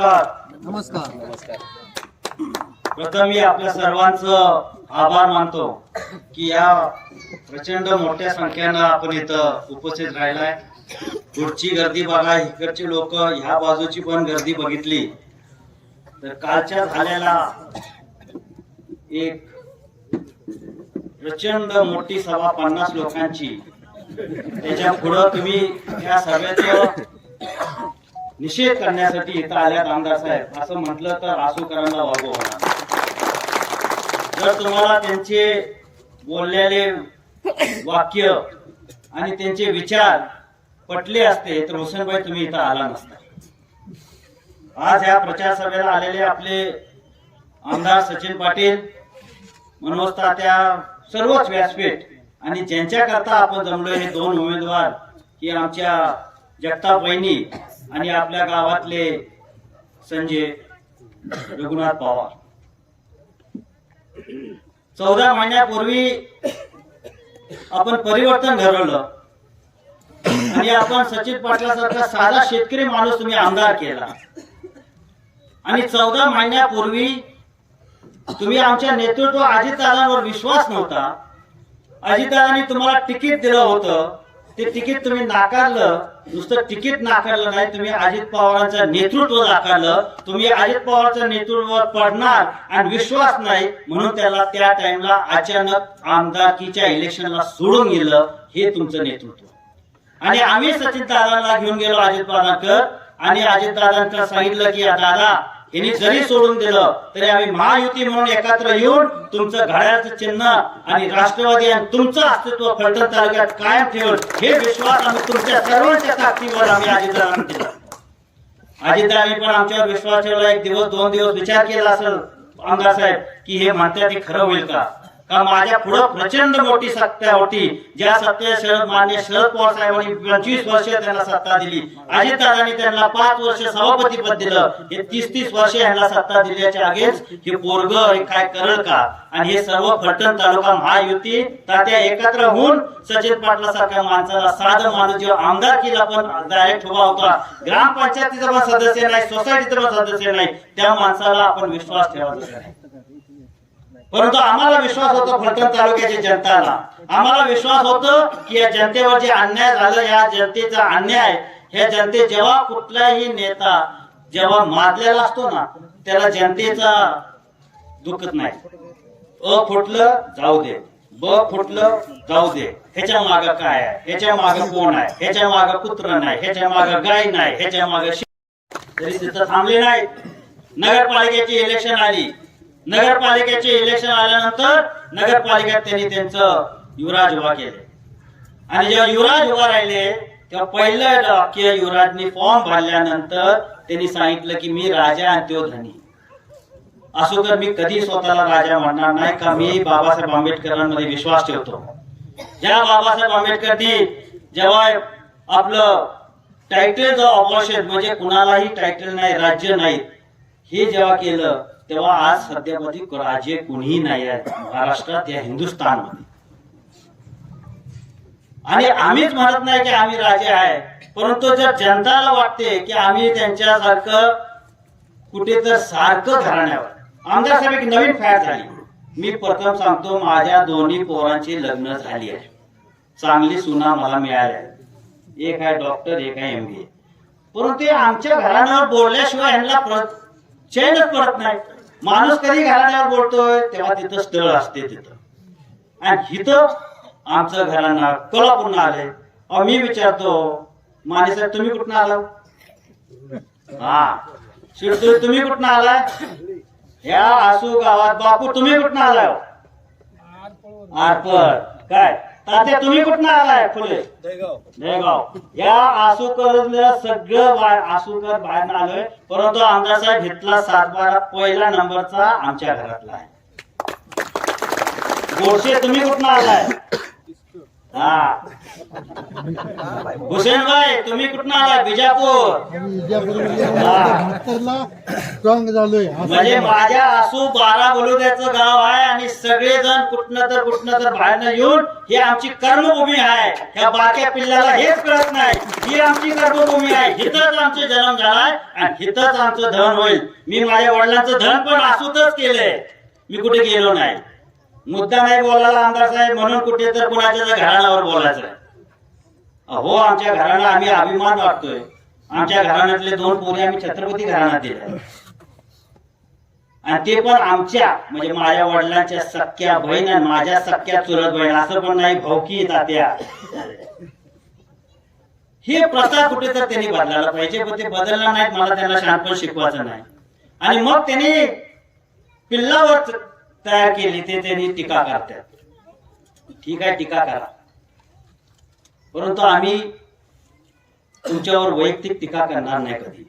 नमस्कार. नमस्कार. प्रथम मी आपल्या सर्वांचं आभार मानतो की या प्रचंड मोठ्या संख्येनं आपण इथं उपस्थित राहिलाय. पुढची गर्दी बघा इकडची लोक ह्या बाजूची पण गर्दी बघितली. तर कालच्या झालेला एक प्रचंड मोठी सभा पन्नास लोकांची. त्याच्या पुढं तुम्ही त्या सभेचं निषेध करण्यासाठी इथं आल्यात आमदार साहेब. असं म्हटलं तर आसूकरांना वागो होणार. जर तुम्हाला त्यांचे बोललेले वाक्य आणि त्यांचे विचार पटले असते तर हुसेनभाई तुम्ही इथं आला नसता. आज या प्रचार सभेला आलेले आपले आमदार सचिन पाटील मनोज तात्या सर्वच व्यासपीठ आणि ज्यांच्याकरता आपण जमलो हे दोन उमेदवार की आमच्या जगताप वहिनी आणि आपल्या गावातले संजय रघुनाथ पवार. चौदा महिन्यापूर्वी आपण परिवर्तन घडवलं. आणि आपण सचिन पाटलासारखा साधा शेतकरी माणूस तुम्ही आमदार केला. आणि चौदा महिन्यापूर्वी तुम्ही आमच्या नेतृत्व अजितदादांवर विश्वास नव्हता. अजितदादांनी तुम्हाला तिकीट दिलं होतं. ते तिकीट तुम्ही नाकारलं नुसतं तिकीट नाकारलं नाही तुम्ही अजित पवारांचं नेतृत्व नाकारलं तुम्ही अजित पवारांचं नेतृत्व पडणार आणि विश्वास नाही म्हणून त्याला त्या टाइमला अचानक आमदारकीच्या इलेक्शनला सोडून गेलं हे तुमचं नेतृत्व. आणि आम्ही सचिन दादांना घेऊन गेलो अजित पवारांकर आणि अजित दादांकडे सांगितलं की दादा यांनी जरी सोडून दिलं तरी आम्ही महायुती म्हणून एकत्र येऊन तुमचं घड्याळाचं चिन्ह आणि राष्ट्रवादी आणि तुमचं अस्तित्व फलटण तालुक्यात कायम ठेवून हे विश्वास आम्ही तुमच्या सर्वांच्या ताकदीवर आम्ही अजितदारांना दिला. अजितदारांनी पण आमच्यावर विश्वास ठेवला एक दिवस दोन दिवस विचार केला असेल आमदार साहेब की हे म्हणतात ते खरं होईल का? माझ्या पुढं प्रचंड मोठी सत्ता होती. ज्या सत्ते शरद मान्य शरद पवार साहेबांनी पंचवीस वर्ष त्यांना सत्ता दिली. अजितदादांनी त्यांना पाच वर्ष सभापती पद दिलं. हे तीस तीस वर्ष यांना सत्ता दिल्याच्या आगेच हे पोरग काय करल का? आणि हे सर्व फलटण तालुका महायुती तात्या एकत्र होऊन सचिन पाटला सारख्या माणसाला साधं माणूस जेव्हा आमदार केला पण डायरेक्ट उभा होता. ग्रामपंचायतीचा पण सदस्य नाही सोसायटीचा पण सदस्य नाही. त्या माणसाला आपण विश्वास ठेवायचा नाही. परंतु आम्हाला विश्वास होतो फलटण तालुक्याच्या जनताला. आम्हाला विश्वास होतो की या जनतेवर जे अन्याय झालं या जनतेचा अन्याय ह्या जनते जेव्हा कुठलाही नेता जेव्हा मारलेला असतो ना त्याला जनतेचा दुखत नाही. अ फुटलं जाऊ दे. ब फुटलं जाऊ दे. ह्याच्या माग काय आहे? ह्याच्या माग कोण आहे? ह्याच्या माग कुत्र नाही. ह्याच्या माग गाय नाही. ह्याच्या माग तरी तिथं थांबले नाहीत. नगरपालिकेची इलेक्शन आली. नगरपालिकेचे इलेक्शन आल्यानंतर नगरपालिकेत त्यांनी त्यांचं युवराज उभा केले. आणि जेव्हा युवराज उभा राहिले तेव्हा पहिलं वाक्य युवराजने फॉर्म भरल्यानंतर त्यांनी सांगितलं की मी राजा आणि तो धनी. असो तर मी कधी स्वतःला राजा म्हणणार नाही का? मी बाबासाहेब आंबेडकरांमध्ये विश्वास ठेवतो. ज्या बाबासाहेब आंबेडकरनी जेव्हा आपलं टायटल ऑपरेशन म्हणजे कुणालाही टायटल नाही राज्य नाही हे जेव्हा केलं तेव्हा आज सध्यामध्ये राजे कुणीही नाही आहेत महाराष्ट्रात या हिंदुस्थानमध्ये. आणि आम्हीच म्हणत नाही की आम्ही राजे आहे. परंतु जर जनताला वाटते की आम्ही त्यांच्यासारखं कुठे तर सारखं घराण्यावर आमदार साहेब एक नवीन फॅट झाली. मी प्रथम सांगतो माझ्या दोन्ही पोरांची लग्न झाली आहे. चांगली सुना मला मिळाल्या एक आहे डॉक्टर एक आहे एमबीए परंतु आमच्या घराण्यावर बोलल्याशिवाय यांना परत चैनच पडत नाही. माणूस कधी घराण्यावर बोलतोय तेव्हा तिथं स्थळ असते तिथं. आणि इथं आमचं घराणं कोल्हापूरनं आले अहो मी विचारतो माने साहेब तुम्ही कुठनं आला हा? शिरतोय तुम्ही कुठनं आलाय? ह्या आसू गावात बापू तुम्ही कुठनं आलाय आरपड काय? तात्या तुम्ही कुठनं आलाय? फुले जयगाव. या आसूकर सगळं बा- आसूकर बाहेर आलोय. परंतु आमदार साहेब घेतला सातबारा पहिला नंबरचा आमच्या घरातला आहे. गोडसे तुम्ही कुठनं आलाय? हा. हुसेनभाई तुम्ही कुठून आला बिजापूर. बहात्तरला स्ट्रॉंग झालोय. असं म्हणजे माझ्या आसू बारा बलुद्याचं गाव आहे आणि सगळेजण कुठनं तर कुठनं तर बाहेरनं येऊन ही आमची कर्मभूमी आहे. ह्या बारक्या पिल्ल्याला हेच कळत नाही. ही आमची कर्मभूमी आहे. हिथंच आमचे जन्म झालाय आणि हिथंच आमचं धन होईल. मी माझ्या वडिलांचं धन पण आसूतच केलंय. मी कुठे गेलो नाही. मुद्दा नाही बोलायला आमदार साहेब म्हणून कुठे तर कुणाच्या घराण्यावर बोलायचं हो आमच्या घराला आम्ही अभिमान वाटतोय. आमच्या घराण्यातले दोन पोरी आम्ही छत्रपती घराण्यात दिले आणि ते पण आमच्या म्हणजे माझ्या वडिलांच्या सख्या बहीण आणि माझ्या सख्या चुलत बहीण असं पण नाही भौकी तात्या. हे प्रथा कुठे तर त्यांनी बदलायला पाहिजे पण ते बदलला नाहीत मला त्यांना शहाणपण शिकवायचं नाही. आणि मग त्यांनी पिल्लावर तयार केली ते त्यांनी टीका करतात. ठीक आहे टीका करा. परंतु आम्ही तुमच्यावर वैयक्तिक टीका करणार नाही कधी.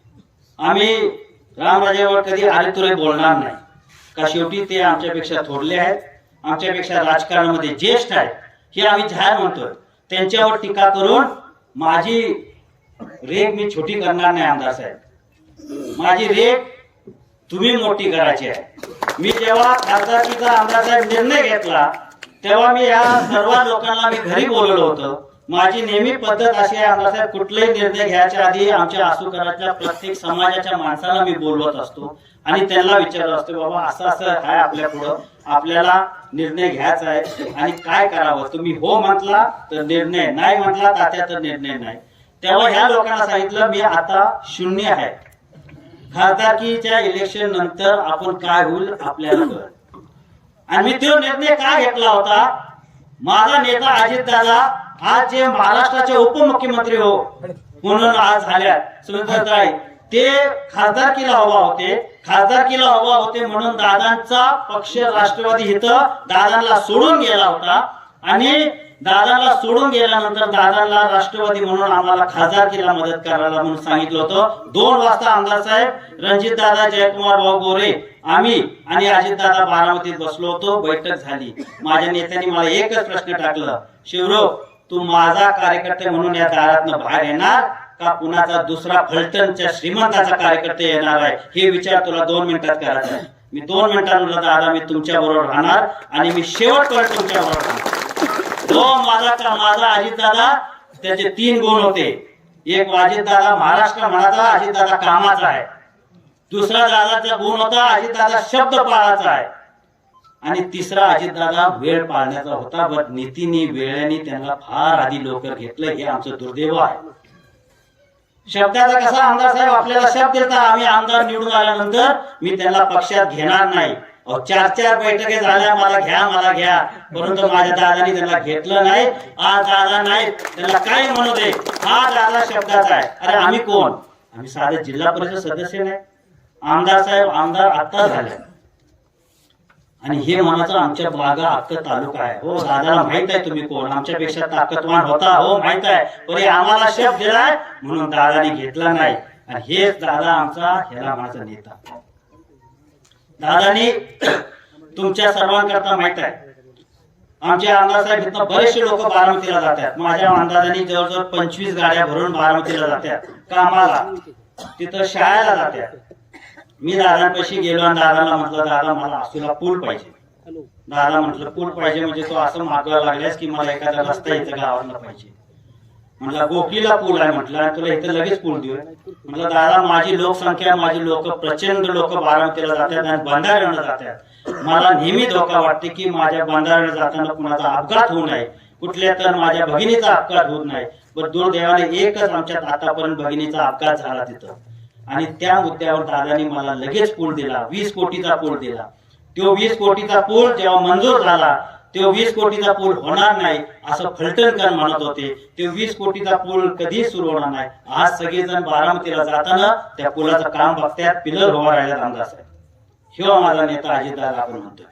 आम्ही रामराजावर कधी आले तुरे बोलणार नाही. का शेवटी ते आमच्यापेक्षा थोरले आहेत आमच्यापेक्षा राजकारणामध्ये ज्येष्ठ आहेत हे आम्ही जाहीर म्हणतोय. त्यांच्यावर टीका करून माझी रेग मी छोटी करणार नाही आमदार साहेब. माझी रेग तुम्ही मोठी करायची आहे. मी जेव्हा खासदारकीचा आमदारसाहेब निर्णय घेतला तेव्हा मी या सर्व लोकांना मी घरी बोलवलं होतं. माझी नेहमी पद्धत अशी आहे आमदारसाहेब कुठलाही निर्णय घ्यायच्या आधी आमच्या आसुकरातल्या प्रत्येक समाजाच्या माणसाला मी बोलवत असतो आणि त्यांना विचारत असतो बाबा असं असं आहे आपल्या पुढं. आपल्याला निर्णय घ्यायचा आहे आणि काय करावं? तुम्ही हो म्हटला तर निर्णय नाही म्हटला तात्या तर निर्णय नाही. तेव्हा ह्या लोकांना सांगितलं मी आता शून्य आहे. खासदारकीच्या इलेक्शन नंतर आपण काय होईल आपल्याला कळत आणि मी तो निर्णय काय घेतला होता? माझा नेता अजित दादा आज जे महाराष्ट्राचे उपमुख्यमंत्री हो म्हणून आज झाल्यात सुनीताताई ते खासदारकीला हवा होते. खासदारकीला हवा होते म्हणून दादांचा पक्ष राष्ट्रवादी इथं दादांना सोडून गेला होता. आणि दादाला सोडून गेल्यानंतर दादाला राष्ट्रवादी म्हणून आम्हाला खासदारकीला मदत करायला म्हणून सांगितलं होतं. दोन वाजता आमदार साहेब रणजित दादा जयकुमार भाऊ गोरे आम्ही आणि अजित दादा बारामतीत बसलो होतो. बैठक झाली. माझ्या नेत्यांनी मला एकच प्रश्न टाकलं. शिवरो तू माझा कार्यकर्ते म्हणून या दारातनं बाहेर येणार का? कुणाचा दुसरा फलटणच्या श्रीमंताचा कार्यकर्ते येणार आहे? हे विचार तुला दोन मिनिटात करायचा आहे. मी दोन मिनिटात दादा मी तुमच्या बरोबर राहणार आणि मी शेवटपर्यंत तुमच्या बरोबर राहणार. हो माझा माझा अजितदादा त्याचे तीन गुण होते. एक अजितदादा महाराष्ट्र म्हणाचा अजितदादा कामाचा आहे. दुसरा दादाचा गुण होता अजितदादा शब्द पाळाचा आहे. आणि तिसरा अजितदादा वेळ पाळण्याचा होता बट नीतीने वेळेने त्यांना फार आधी लवकर घेतलं हे आमचं दुर्दैव आहे. शब्दाचा कसा आमदार साहेब आपल्याला शब्द देता आम्ही आमदार निवडून आल्यानंतर मी त्यांना पक्षात घेणार नाही. चार चार बैठके झाल्या मला घ्या मला घ्या. परंतु माझ्या दादानी त्यांना घेतलं नाही. हा दादा नाही. त्यांना काय म्हणू दे? हा दादा शब्दाचा आहे. अरे आम्ही कोण? आम्ही साधे जिल्हा परिषद सदस्य नाही. आमदार साहेब आमदार आता झाले. आणि हे मनाचं आमच्या बागा अख्ख तालुका आहे. हो दादाला माहीत आहे तुम्ही कोण? आमच्यापेक्षा ताकदवान होता. हो माहीत आहे. हे आम्हाला शब्द दिलाय म्हणून दादाने घेतला नाही. आणि हेच दादा आमचा ह्याला माझा नेता. दादाने तुमच्या सर्वांकरता माहीत आहे. आमचे आमदार इथं बरेचसे लोक बारामतीला जातात. माझ्या अंदाजाने जवळजवळ पंचवीस गाड्या भरून बारामतीला जातात. कामाला तिथं शाळेला जातात. मी दादांपाशी गेलो आणि दादाला म्हटलं दादा मला आसूला पूल पाहिजे. दादा म्हटलं पूल पाहिजे म्हणजे तो असं मागवायला लागल्यास की मला एखादा रस्ता इथं गावाला पाहिजे. म्हटलं गोपीला पूल. आहे म्हटलं तुला इथे लगेच पूल देऊ. म्हटलं दादा माझी लोकसंख्या माझी लोक प्रचंड लोक बारामतीला जातात आणि बंधाऱ्यानं जातात. मला नेहमी धोका वाटते की माझ्या बंधाऱ्यानं जाताना कुणाचा अपघात होऊ नये. कुठल्या तर माझ्या भगिनीचा अपघात होत नाही. पण दुर्दैवाने एकच आमच्यात आतापर्यंत भगिनीचा अपघात झाला तिथं. आणि त्या मुद्द्यावर दादानी मला लगेच पूल दिला. वीस कोटीचा पूल दिला. तो वीस कोटीचा पूल जेव्हा मंजूर झाला तो वीस कोटीचा पूल होणार नाही असं फलटणकर म्हणत होते. तो वीस कोटीचा पूल कधीच सुरू होणार नाही. आज सगळेजण बारामतीला जाताना त्या पुलाचं काम बघतात पिलर उभा राहिल्यात आमदार साहेब ह्यो माझा नेता अजितदादा आपण म्हणतोय.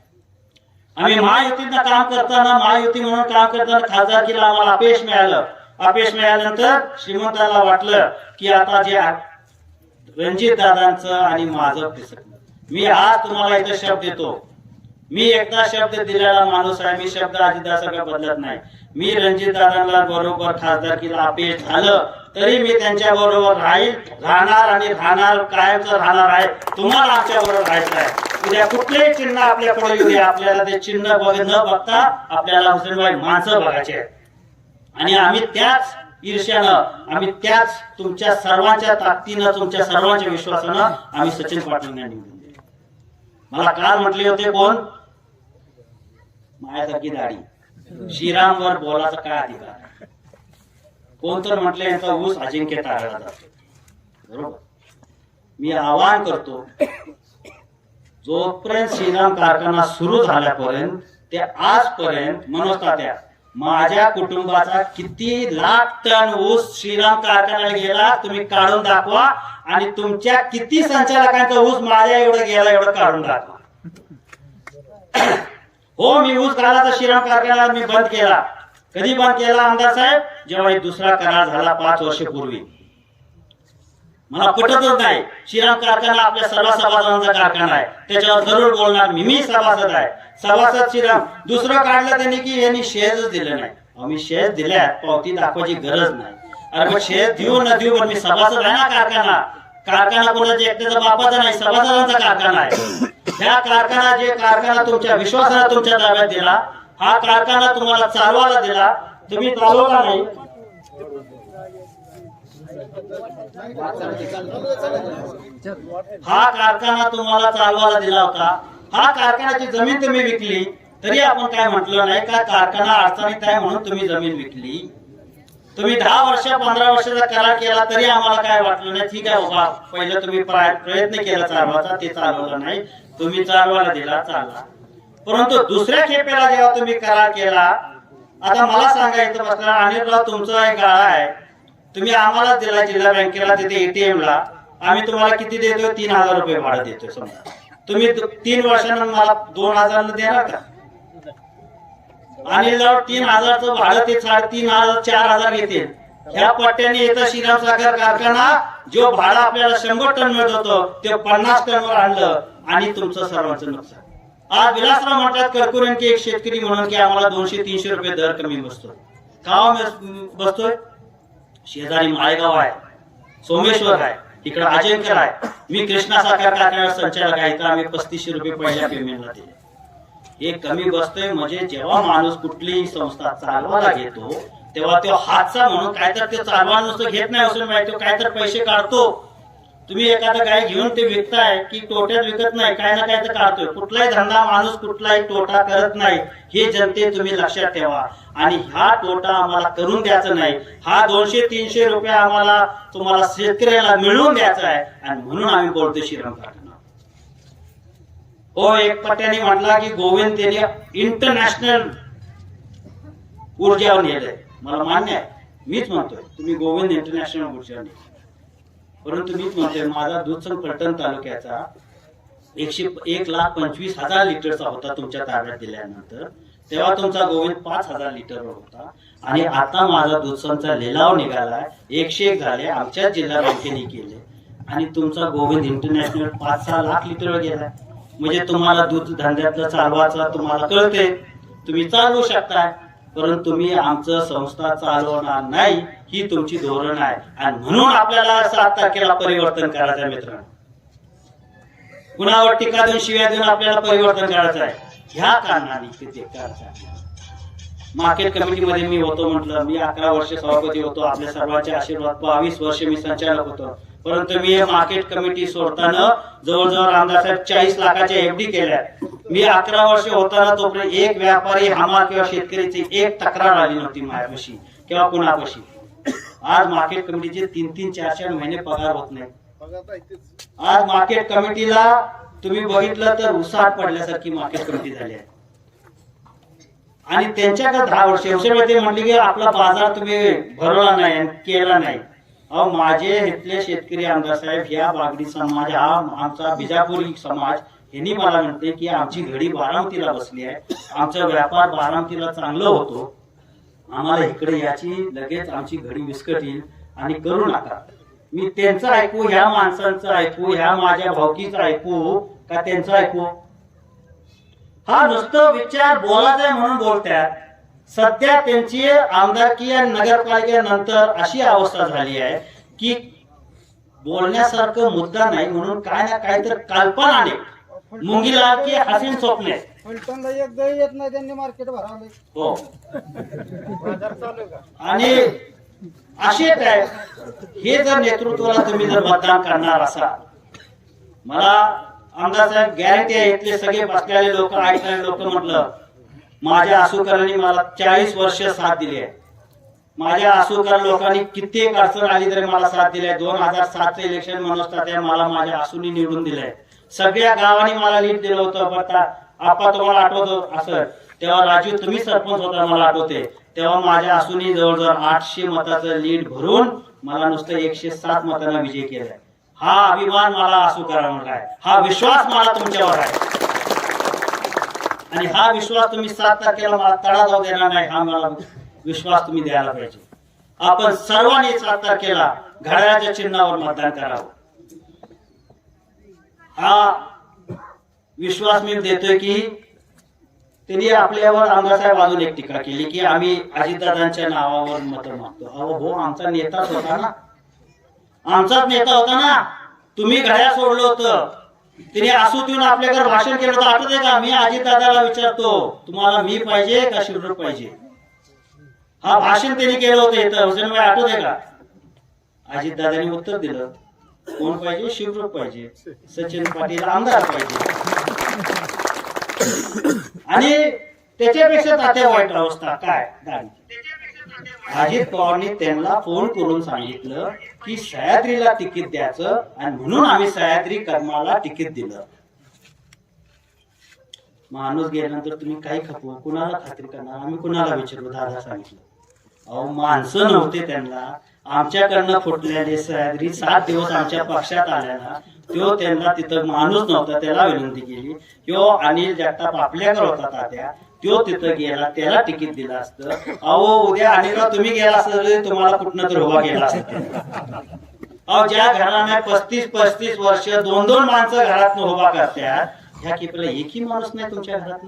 आम्ही महायुतीनं काम करताना महायुती म्हणून काम करताना खासदारकीला आम्हाला अपयश मिळालं. अपयश मिळाल्यानंतर श्रीमंताला वाटलं की आता जे रणजित दादांचं आणि माझं मी आज तुम्हाला इथं शब्द देतो. मी एकदा शब्द दिलेला माणूस आहे मी शब्द अजितदासाकडे बदलत नाही. मी रणजित दादांना बरोबर खासदारकीला अपयश झालं तरी मी त्यांच्या बरोबर राहील राहणार आणि राहणार कायमच राहणार आहे. तुम्हाला आमच्या बरोबर राहायचं आहे. उद्या कुठलेही चिन्ह आपल्याकडे येऊ द्या आपल्याला ते चिन्ह न बघता आपल्याला हुसेनबाई माणसं बघायचे आहेत. आणि आम्ही त्याच ईर्ष्यानं आम्ही त्याच तुमच्या सर्वांच्या ताकदीनं तुमच्या सर्वांच्या विश्वासानं आम्ही सचिन पाटील निवडून दिले. मला काल म्हटले होते कोण? माझ्यासारखी दाढी. श्रीरामवर बोलाचा काय अधिकार? कोण तर म्हटलं यांचा ऊस अजिंक्य तारला जातो बरोबर? मी आवाहन करतो जोपर्यंत श्रीराम कारखाना सुरू झाल्यापर्यंत ते आजपर्यंत मनोजता त्या माझ्या कुटुंबाचा किती लाख टन ऊस श्रीराम कारखान्याला गेला तुम्ही काढून दाखवा आणि तुमच्या किती संचालकांचा ऊस माझ्या एवढं गेला एवढं काढून दाखवा. हो मी ऊस घालायचा श्रीराम कारखान्याला मी बंद केला. कधी बंद केला आमदार साहेब? जेव्हा दुसरा करार झाला पाच वर्षपूर्वी. मला पटतच नाही. श्रीराम कारखाना आपल्या सर्व सभासदांचा कारखाना आहे. त्याच्यावर जरूर बोलणार मी. मी सभासद आहे. सभासद श्रीराम दुसरं काढलं त्यांनी की यांनी शेअरच दिलं नाही. आम्ही शेअर दिल्या पावती दाखवायची गरज नाही. अरे मग शेअर देऊ न देऊ पण मी सभासद आहे ना कारखाना. कारखाना कोणाच्या एकट्याचा बापाचा नाही सभासदांचा कारखाना आहे. ह्या कारखाना जे कारखाना तुमच्या विश्वासाने तुमच्या ताब्यात दिला हा कारखाना तुम्हाला चालवायला दिला तुम्ही चालवला नाही. हा कारखाना तुम्हाला चालवायला दिला होता. हा कारखान्याची जमीन तुम्ही विकली तरी आपण काय म्हटलं नाही का कारखाना अडचणीत आहे म्हणून तुम्ही जमीन विकली. तुम्ही दहा वर्ष पंधरा वर्षाचा करार केला तरी आम्हाला काय वाटलं नाही? ठीक आहे बाबा पहिलं तुम्ही प्रयत्न केला चालवायचा ते चालवलं नाही. तुम्ही चालवायला दिला चालला. परंतु दुसऱ्या खेपेला जेव्हा तुम्ही करार केला आता मला सांगायचं इथं बसला तुमचा एक गाळा आहे. तुम्ही आम्हाला दिला जिल्हा बँकेला तिथे एटीएम ला. आम्ही तुम्हाला किती देतो तीन हजार रुपये भाडं देतोय समजा. तुम्ही तीन वर्षानं मला दोन हजार देणार का? आणि तीन हजारचं भाडं ते साडेतीन हजार चार हजार घेते ह्या पट्ट्याने येतं श्रीराम साखर कारखाना जो भाडं आपल्याला शंभर टन मिळत होतं ते पन्नास टनवर आणलं आणि तुमचं सर्वांचं नुकसान. आज विलासराव म्हणतात कर्कुरण की एक शेतकरी म्हणून की आम्हाला दोनशे तीनशे रुपये दर कमी बसतो का हो बसतोय? शेजारी माळेगाव आहे सोमेश्वर आहे इकडे अजयकर आहे. मी कृष्णा साखर कारखान्यावर संचालक आहे तर आम्ही पस्तीसशे रुपये पहिल्या पेमेंटला दिले. हे कमी बसतोय म्हणजे जेव्हा माणूस कुठलीही संस्था चालवायला घेतो तेव्हा तो हातचा म्हणून काय तर ते चालवा नुसतं घेत नाही असं माहिती काय तर पैसे काढतो. तुम्ही एखादा गाय घेऊन ते विकताय की तोट्यात विकत नाही काय ना काय तर काढतोय. कुठलाही धंदा माणूस कुठलाही तोटा करत नाही हे जनते तुम्ही लक्षात ठेवा. आणि हा तोटा आम्हाला करून द्यायचा नाही. हा दोनशे तीनशे रुपये आम्हाला तुम्हाला शेतकऱ्याला मिळवून द्यायचा आहे. आणि म्हणून आम्ही बोलतो श्रीराम हो एक पट्ट्याने म्हटला की गोविंद त्याने इंटरनॅशनल ऊर्जावर नेलंय. मला मान्य आहे. मीच म्हणतोय तुम्ही गोविंद इंटरनॅशनल ऊर्जावर नेलं. परंतु मीच म्हणतोय माझा दुधसंग पलटण तालुक्याचा एकशे एक लाख पंचवीस हजार लिटरचा होता तुमच्या ताब्यात दिल्यानंतर. तेव्हा तुमचा गोविंद पाच हजार लिटरवर होता. आणि आता माझा दुधसंगचा लिलाव निघालाय. एकशे एक झाले आमच्याच जिल्हा बँकेने केले. आणि तुमचा गोविंद इंटरनॅशनल पाच सहा लाख लिटरवर गेलाय. म्हणजे तुम्हाला दूध धंद्यातलं चालवायचं तुम्हाला कळते तुम्ही चालवू शकताय परंतु तुम्ही आमचं संस्था चालवणार नाही ही तुमची धोरण आहे. आणि म्हणून आपल्याला सात तारखेला परिवर्तन करायचं आहे मित्रांनो. कुणावर टीका देऊन शिव्या देऊन आपल्याला परिवर्तन करायचं आहे ह्या कारणाने ते ते करायचं आहे मार्केट कमिटीमध्ये मी होतो म्हटलं मी अकरा वर्ष सभापती होतो. आपल्या सर्वांचे आशीर्वाद बावीस वर्ष मी संचालक होतो. परंतु मी हे मार्केट कमिटी सोडताना जवळजवळ रामदासाहेब चाळीस लाखाच्या एफडी केल्या मी अकरा वर्ष होताना तोपर्यंत एक व्यापारी हमाल किंवा शेतकरीची एक तक्रार आली नव्हती माझ्यापाशी किंवा कुणापाशी. आज मार्केट कमिटीचे तीन तीन चार चार महिने पगार होत नाही आज मार्केट कमिटीला तुम्ही बघितलं तर उसाट पडल्यासारखी मार्केट कमिटी झाली आहे. आणि त्यांच्याकडे दहा वर्ष म्हटले की आपला बाजार तुम्ही भरवला नाही केला नाही. अहो माझे इथले शेतकरी आमदार साहेब ह्या बागडी समाज हा आमचा बिजापुरी समाज यांनी मला म्हणते की आमची घडी बारामतीला बसली आहे. आमचा व्यापार बारामतीला चांगला होतो. आम्हाला इकडे याची लगेच आमची घडी विस्कटील आणि करू नका. मी त्यांचं ऐकू ह्या माणसांचं ऐकू ह्या माझ्या भावकीचं ऐकू का त्यांचं ऐकू? हा नुसतं विचार बोलायचा म्हणून बोलतात. सध्या त्यांची आमदारकी आणि नगरपालिकेनंतर अशी अवस्था झाली आहे की बोलण्यासारखं मुद्दा नाही म्हणून काय ना काय तर कल्पनाने मुंगीला की हसीन स्वप्ने. येत नाही त्यांनी मार्केट भरावले हो. आणि असे काय हे जर नेतृत्वाला तुम्ही जर मतदान करणार असाल मला आमदार साहेब गॅरंटी आहे इथले सगळे बसलेले लोक ऐकणारे लोक म्हटलं माझ्या आसुकरांनी मला चाळीस वर्ष साथ दिली आहे. माझ्या आसुकर लोकांनी कित्येक अडचण आली तरी मला साथ दिली आहे. दोन हजार सातचं इलेक्शन मनोज तात्या मला माझ्या आसूनी निवडून दिलंय. सगळ्या गावांनी मला लीड दिलं होतं पण ता- आपा तुम्हाला आठवतो असं. तेव्हा राजू तुम्ही सरपंच होता मला आठवते. तेव्हा माझ्या आसूनी जवळजवळ आठशे मताचं लीड भरून मला नुसतं एकशे सात मतांना विजय केलाय. हा अभिमान मला आसू करावा आहे हा विश्वास मला तुमच्यावर आहे. आणि हा विश्वास तुम्ही सात तारखेला मला तडा जाऊ देणार नाही हा मला विश्वास तुम्ही द्यायला पाहिजे. आपण सर्वांनी सात तारखेला घड्याळाच्या चिन्हावर मतदान करावं. हा विश्वास मी देतोय की त्यांनी आपल्यावर आमदारसाहेब अजून एक टीका केली की आम्ही अजितदादांच्या नावावर मत मागतो. अहो हो आमचा नेताच होता ना. आमचाच नेता होता ना. तुम्ही घड्या सोडलं होतं. तिने आसूत येऊन आपल्याकडे भाषण केलं होतं आठवते का मी अजितदादाला विचारतो तुम्हाला मी पाहिजे का शिवरूप पाहिजे? हा भाषण त्यांनी केलं होतं इथं. हुसेनबाई आठवते का? अजितदादांनी उत्तर दिलं. कोण पाहिजे? शिवरूप पाहिजे. सचिन पाटील आमदार पाहिजे. आणि त्याच्यापेक्षा तात्या वाईट अवस्था काय. अजित पवारनी त्यांना फोन करून सांगितलं की सह्याद्रीला तिकीट द्यायचं आणि म्हणून आम्ही सह्याद्री कर्माला तिकीट दिलं. माणूस गेल्यानंतर तुम्ही काही खपू कुणाला खात्री करणार? आम्ही कुणाला विचारू? दादा सांगितलं. अहो माणसं नव्हते त्यांना. आमच्याकडनं फुटलेले सह्याद्री सात दिवस आमच्या पक्षात आल्याला तो त्यांना तिथं माणूस नव्हता त्याला विनंती केली. तो अनिल जगताप आपल्याकडे होता तात्या. तो तिथं गेला त्याला तिकीट दिलं असतं. अहो उद्या अनिलराव तुम्ही गेला असता तुम्हाला कुठनं तर उभा केला असता. अहो ज्या घराने पस्तीस पस्तीस वर्ष दोन दोन माणसं घरात उभा करतात ह्या किपला एकही माणूस नाही तुमच्या घरात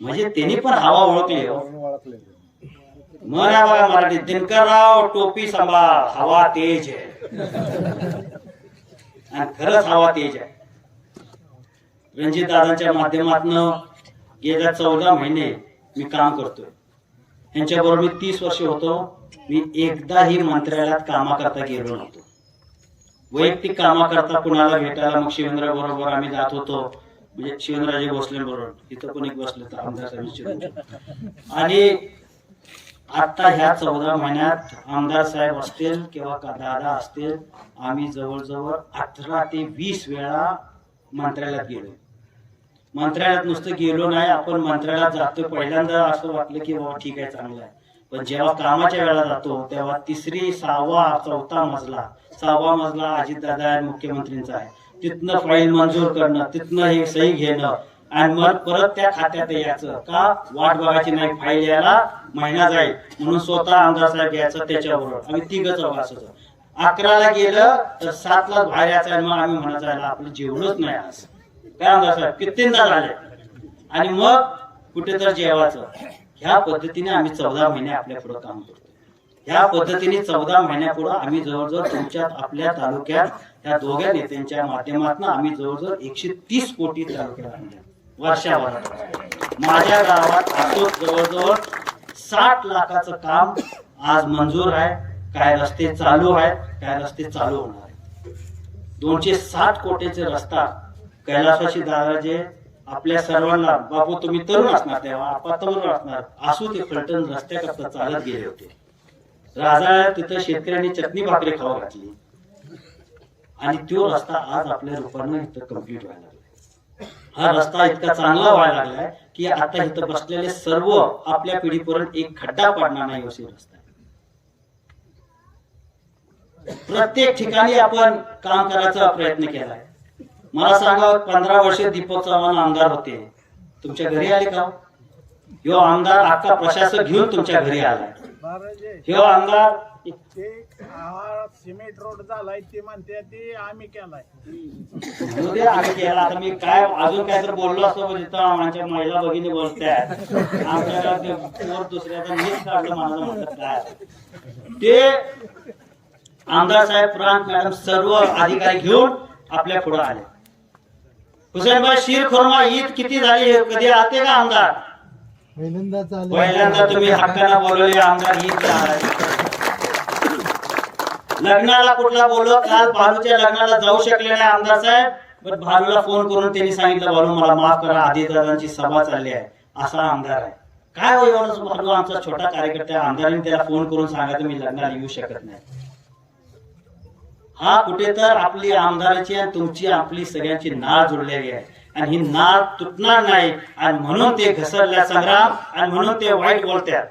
म्हणजे त्यांनी पण हवा ओळखली हो. म्हणा बघा मराठी दिनकरराव टोपी सांभाळ हवा तेज आहे. आणि खरंच हवा तेज आहे. रणजित दादांच्या माध्यमातून गेल्या चौदा महिने मी काम करतोय. यांच्याबरोबर मी तीस वर्ष होतो. मी एकदाही मंत्रालयात कामाकरता गेलो नव्हतो. वैयक्तिक कामाकरता कुणाला भेटायला मग शिवेंद्र बरोबर आम्ही जात होतो. म्हणजे शिवेंद्रराजे भोसले बरोबर. इथं कोणी बसले तर आमदार साहेब शिवेंद्र. आणि आता ह्या चौदा महिन्यात आमदार साहेब असतील किंवा दादा असतील आम्ही जवळजवळ अठरा ते वीस वेळा मंत्रालयात गेलो. मंत्रालयात नुसतं गेलो नाही आपण मंत्रालयात जातो पहिल्यांदा असं वाटलं की बाबा ठीक आहे चांगलं आहे. पण जेव्हा कामाच्या वेळा जातो तेव्हा तिसरी सहावा चौथा मजला सहावा मजला अजितदादा मुख्यमंत्रींचा आहे. तिथनं फाईल मंजूर करणं तिथनं हे सही घेणं. आणि मग परत त्या खात्यात यायचं. का? वाट बघायची नाही. फाईल यायला महिना जाईल. म्हणून स्वतः आमदार साहेब यायचं त्याच्याबरोबर आम्ही तिघच अकराला गेलं तर सातला बाहेर यायचं आणि मग आम्ही म्हणायचं "याला आपलं जेवणच नाही आज काय साहेब कितींदा झाले. आणि मग कुठे तर जेवायचं. ह्या पद्धतीने आम्ही चौदा महिने आपल्या पुढे काम करतो ह्या पद्धतीने चौदा महिन्यापुढे आम्ही जवळजवळ तुमच्या आपल्या तालुक्यात ह्या दोघ्या नेत्यांच्या माध्यमातून आम्ही जवळजवळ एकशे तीस कोटी तालुक्यात आणले वर्षाभरात माझ्या गावात असो जवळजवळ साठ लाखाचं काम आज मंजूर आहे. काय रस्ते चालू आहेत काय रस्ते चालू होणार आहेत. दोनशे साठ कोटीचे रस्ता कैलासवासी दादाजे आपल्या सर्वांना बाबू तुम्ही तरुण असणार तेव्हा आपण तरुण असणार असू ते फलटण रस्त्याकरता चालत गेले होते. राजा तिथं शेतकऱ्यांनी चटणी भाकरी खाऊ घातली. आणि तो रस्ता आज आपल्या रूपानं इथं कंप्लीट व्हायला लागलाय हा रस्ता इतका चांगला व्हायला लागलाय की आता इथं बसलेले सर्व आपल्या पिढीपर्यंत एक खड्डा पडणार नाही असे रस्ता प्रत्येक ठिकाणी आपण काम करायचा प्रयत्न केलाय मला सांगा पंधरा वर्ष दीपक चव्हाण आमदार होते. तुमच्या घरी आले का? ह्यो आमदार अख्खा प्रशासक घेऊन तुमच्या घरी आलाय ह्यो आमदार हा सिमेंट रोड झालाय ते म्हणते ते आम्ही केलाय. आम्ही केला. आता मी काय अजून काय तर बोललो असतो तिथं आमच्या महिला भगिनी बोलतायत आमच्याला ते पोर दुसऱ्याचं मीच काढलं मला म्हणतात काय. ते आमदार साहेब प्रांत मॅडम सर्व अधिकारी घेऊन आपल्या पुढे आले. हुसेनभाई शीर खुर्मा ईद किती झाली? हे कधी आते का आमदार? पहिल्यांदा तुम्ही हक्कानं बोलवले आमदार ईद लग्नाला कुठला बोललो काल भालूच्या लग्नाला जाऊ शकले नाही आमदार साहेब. पण भालूला फोन करून त्यांनी सांगितलं भालू मला माफ करा आधी दादांची सभा चालली आहे. असा आमदार आहे. काय हो एवढं भालू आमचा छोटा कार्यकर्ता. आमदारांनी त्याला फोन करून सांगा तुम्ही लग्नाला येऊ शकत नाही. हा कुठे तर आपली आमदाराची आणि तुमची आपली सगळ्यांची नाळ जुळलेली आहे. आणि ही नाळ तुटणार नाही आणि म्हणून ते घसरल्या संग्राम आणि म्हणून ते वाईट बोलतात.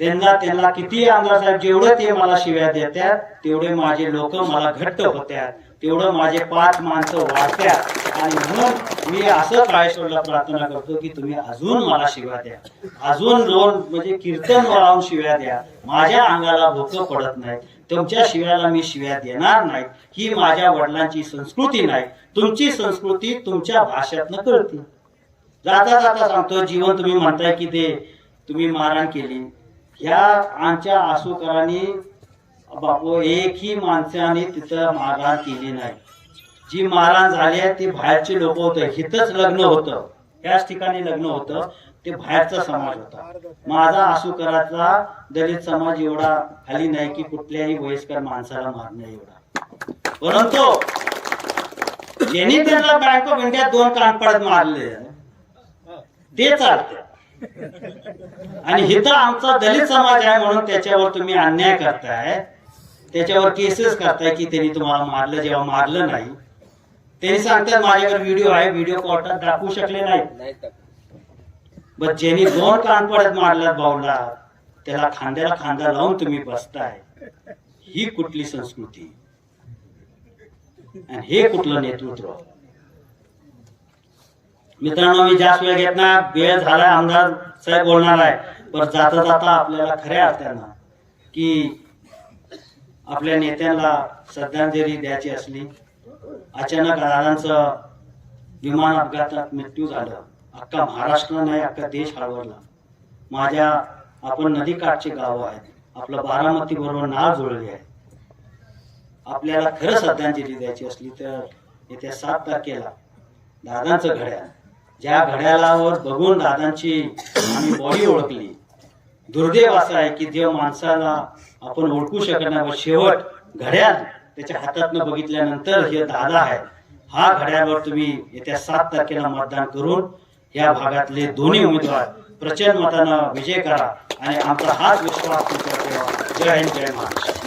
त्यांना त्यांना किती आमदार साहेब जेवढं ते मला शिव्या देतात तेवढे माझे लोक मला घट्ट होत्यात तेवढं माझे पाच माणसं वाढत्यात आणि म्हणून मी असं काळेश्वरला प्रार्थना करतो की तुम्ही अजून मला शिव्या द्या. अजून दोन म्हणजे कीर्तन लावून शिव्या द्या. माझ्या अंगाला भोकं पडत नाही. तुमच्या शिव्याला मी शिव्या देणार नाही. ही माझ्या वडिलांची संस्कृती नाही. तुमची संस्कृती तुमच्या भाषेतनं कळते. जाता जाता सांगतो जीवन तुम्ही म्हणताय की ते तुम्ही मारहाण केली. ह्या आमच्या आसूकरांनी बापू एकही माणसाने तिथं मारहाण केली नाही. जी मारहाण झाली आहे ती बाहेरचे लोक होते. हिथंच लग्न होतं. त्याच ठिकाणी लग्न होतं. ते बाहेरचा समाज होता. माझा आसुकराचा दलित समाज एवढा खाली नाही की कुठल्याही वयस्कर माणसाला मारणं एवढा. परंतु ज्यांनी त्यांना बँक ऑफ इंडिया दोन कानपडात मारले. ते चालते. आणि हिथं आमचा दलित समाज आहे म्हणून त्याच्यावर तुम्ही अन्याय करताय. त्याच्यावर केसेस करताय की त्यांनी तुम्हाला मारलं जेव्हा मारलं नाही. त्यांनी सांगतात माझ्याकडे व्हिडिओ आहे व्हिडिओ कोर्टात दाखवू शकले नाही. बस ज्यांनी दोन कानपडत मारल्यात भाऊला त्याला खांद्याला खांदा लावून तुम्ही बसताय. ही कुठली संस्कृती? आणि हे कुठलं नेतृत्व? मित्रांनो मी जास्त वेळ घेत नाही. वेळ झालाय आमदार साहेब बोलणार आहे. पण जाता जाता आपल्याला खऱ्या अर्थानं की आपल्या नेत्यांना श्रद्धांजली द्यायची असली अचानक दादांचं विमान अपघातात मृत्यू झालं. अख्खा महाराष्ट्र नाही अख्खा देश हरवला. माझ्या आपण नदीकाठचे गाव आहेत. आपलं बारामती बरोबर नाव जुळले आहे. आपल्याला खरं श्रद्धांजली द्यायची असली तर येत्या सात तारखेला दादांचं घड्याळ. ज्या घड्याळावर बघून दादांची आम्ही बॉडी ओळखली. दुर्दैव असं आहे की जेव्हा माणसाला आपण ओळखू शकणार व शेवट घड्याळ त्याच्या हातातनं बघितल्यानंतर हे दादा आहे हा घड्याळवर तुम्ही येत्या सात तारखेला मतदान करून या भागातले दोन्ही उमेदवार प्रचंड मतानं विजय करा आणि आमचा हाच विश्वास तुमच्यावर ठेवा जय हिंद जय महाराष्ट्र.